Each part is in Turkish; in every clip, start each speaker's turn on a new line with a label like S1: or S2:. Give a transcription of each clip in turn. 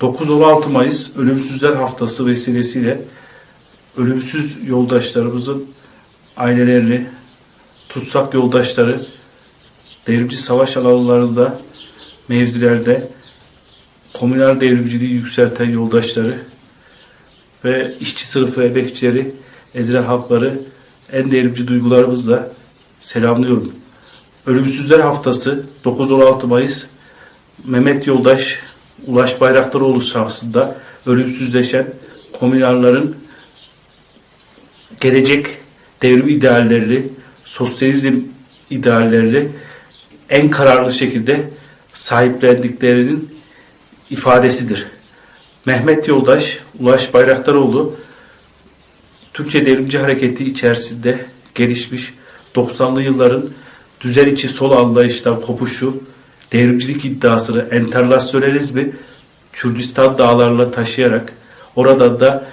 S1: 9-16 Mayıs Ölümsüzler Haftası vesilesiyle ölümsüz yoldaşlarımızın ailelerini, tutsak yoldaşları, devrimci savaş alanlarında, mevzilerde komünal devrimciliği yükselten yoldaşları ve işçi sınıfı emekçileri, ezilen halkları en devrimci duygularımızla selamlıyorum. Ölümsüzler Haftası 9-16 Mayıs Mehmet Yoldaş, Ulaş Bayraktaroğlu şahsında ölümsüzleşen komünalların gelecek devrim idealleri, sosyalizm idealleri en kararlı şekilde sahiplendiklerinin ifadesidir. Mehmet Yoldaş, Ulaş Bayraktaroğlu Türkçe Devrimci Hareketi içerisinde gelişmiş 90'lı yılların düzen içi sol anlayıştan kopuşu, devrimcilik iddiasını, enternasyonalizmi Kürdistan dağlarına taşıyarak oradan da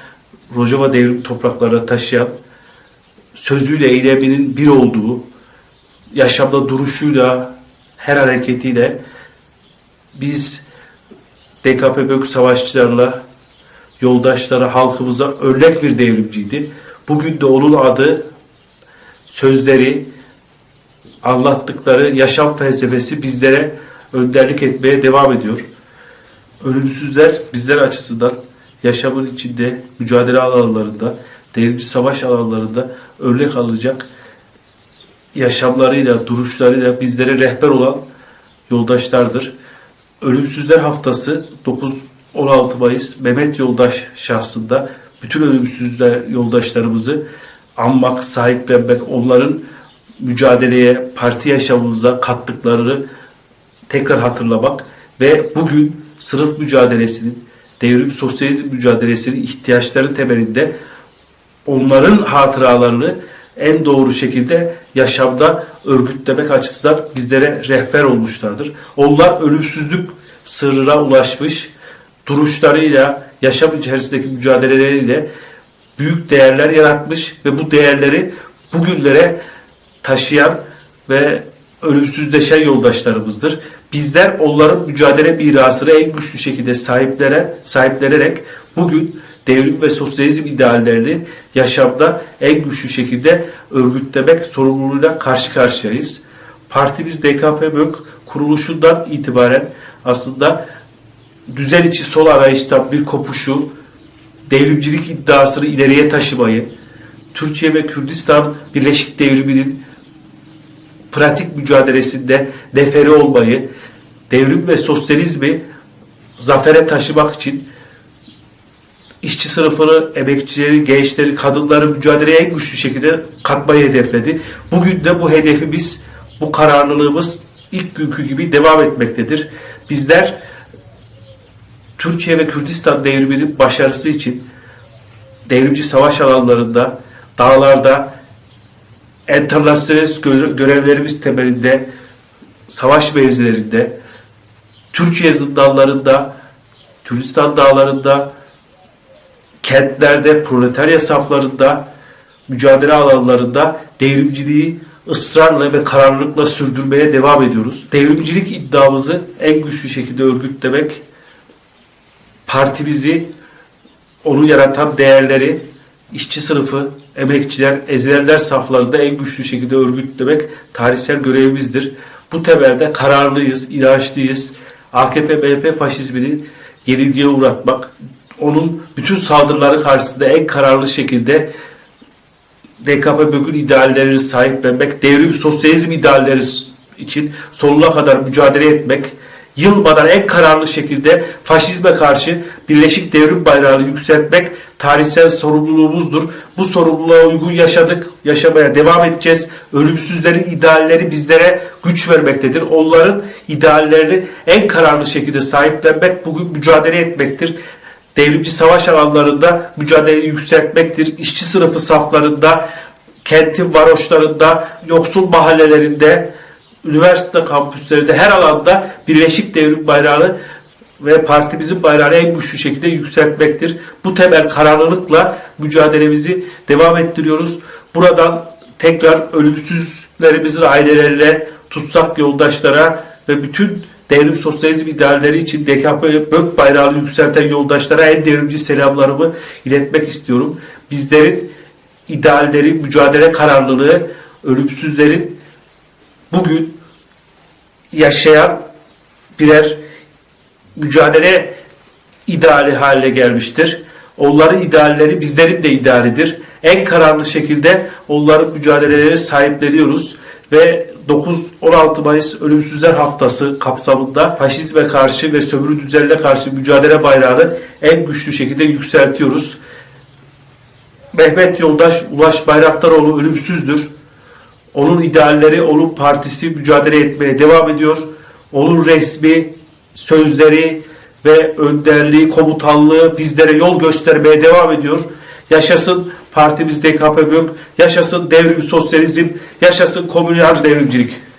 S1: Rojava devrim topraklarına taşıyan sözüyle eyleminin bir olduğu, yaşamda duruşuyla, her hareketiyle biz DKP BÖK savaşçılarla, yoldaşlara, halkımıza örnek bir devrimciydi. Bugün de onun adı, sözleri, anlattıkları yaşam felsefesi bizlere önderlik etmeye devam ediyor. Ölümsüzler bizler açısından yaşamın içinde, mücadele alanlarında, devrimci savaş alanlarında örnek alacak yaşamlarıyla, duruşlarıyla bizlere rehber olan yoldaşlardır. Ölümsüzler Haftası 9-16 Mayıs Mehmet Yoldaş şahsında bütün ölümsüzler yoldaşlarımızı anmak, sahiplenmek, onların mücadeleye, parti yaşamımıza kattıklarını tekrar hatırlamak ve bugün sınıf mücadelesinin, devrim sosyalizm mücadelesinin ihtiyaçları temelinde onların hatıralarını en doğru şekilde yaşamda örgütlemek açısından bizlere rehber olmuşlardır. Onlar ölümsüzlük sırrına ulaşmış, duruşlarıyla, yaşam içerisindeki mücadeleleriyle büyük değerler yaratmış ve bu değerleri bugünlere taşıyan ve ölümsüzleşen yoldaşlarımızdır. Bizler onların mücadele mirasını en güçlü şekilde sahiplere, sahiplenerek bugün devrim ve sosyalizm ideallerini yaşamda en güçlü şekilde örgütlemek sorumluluğuyla karşı karşıyayız. Partimiz DKP BÖK kuruluşundan itibaren aslında düzen içi sol arayıştan bir kopuşu, devrimcilik iddiasını ileriye taşımayı, Türkiye ve Kürdistan Birleşik Devrimi'nin pratik mücadelesinde deferi olmayı, devrim ve sosyalizmi zafere taşımak için işçi sınıfını, emekçileri, gençleri, kadınları mücadeleye en güçlü şekilde katmayı hedefledi. Bugün de bu hedefimiz, bu kararlılığımız ilk günkü gibi devam etmektedir. Bizler Türkiye ve Kürdistan devriminin başarısı için devrimci savaş alanlarında, dağlarda, enternasyonel görevlerimiz temelinde, savaş mevzilerinde, Türkiye zindanlarında, Kürdistan dağlarında, kentlerde, proletarya saflarında, mücadele alanlarında devrimciliği ısrarla ve kararlılıkla sürdürmeye devam ediyoruz. Devrimcilik iddiamızı en güçlü şekilde örgütlemek, partimizi, onu yaratan değerleri, işçi sınıfı, emekçiler, ezilenler saflarında en güçlü şekilde örgütlemek tarihsel görevimizdir. Bu temelde kararlıyız, inançlıyız. AKP-MHP faşizmini yenilgiye uğratmak, onun bütün saldırıları karşısında en kararlı şekilde DKP bugün ideallerini sahiplenmek, devrim sosyalizm idealleri için sonuna kadar mücadele etmek, yılmadan en kararlı şekilde faşizme karşı Birleşik Devrim Bayrağı'nı yükseltmek tarihsel sorumluluğumuzdur. Bu sorumluluğa uygun yaşadık, yaşamaya devam edeceğiz. Ölümsüzlerin idealleri bizlere güç vermektedir. Onların ideallerini en kararlı şekilde sahiplenmek, bugün mücadele etmektir devrimci savaş alanlarında mücadeleyi yükseltmektir. İşçi sınıfı saflarında, kentin varoşlarında, yoksul mahallelerinde, üniversite kampüslerinde her alanda Birleşik Devrim Bayrağı'nı ve partimizin bayrağını en güçlü şekilde yükseltmektir. Bu temel kararlılıkla mücadelemizi devam ettiriyoruz. Buradan tekrar ölümsüzlerimizin ailelerine, tutsak yoldaşlara ve bütün devrim sosyalizm idealleri için DKP BÖK bayrağını yükselten yoldaşlara en devrimci selamlarımı iletmek istiyorum. Bizlerin idealleri, mücadele kararlılığı, ölümsüzlerin bugün yaşayan birer mücadele ideali haline gelmiştir. Onların idealleri bizlerin de idealidir. En kararlı şekilde onların mücadeleleri sahipleniyoruz ve 9-16 Mayıs Ölümsüzler Haftası kapsamında faşizme karşı ve sömürü düzenine karşı mücadele bayrağını en güçlü şekilde yükseltiyoruz. Mehmet Yoldaş Ulaş Bayraktaroğlu ölümsüzdür. Onun idealleri, onun partisi mücadele etmeye devam ediyor. Onun resmi, sözleri ve önderliği, komutanlığı bizlere yol göstermeye devam ediyor. Yaşasın partimiz DKP BÖK, yaşasın devrim sosyalizm, yaşasın komünal devrimcilik.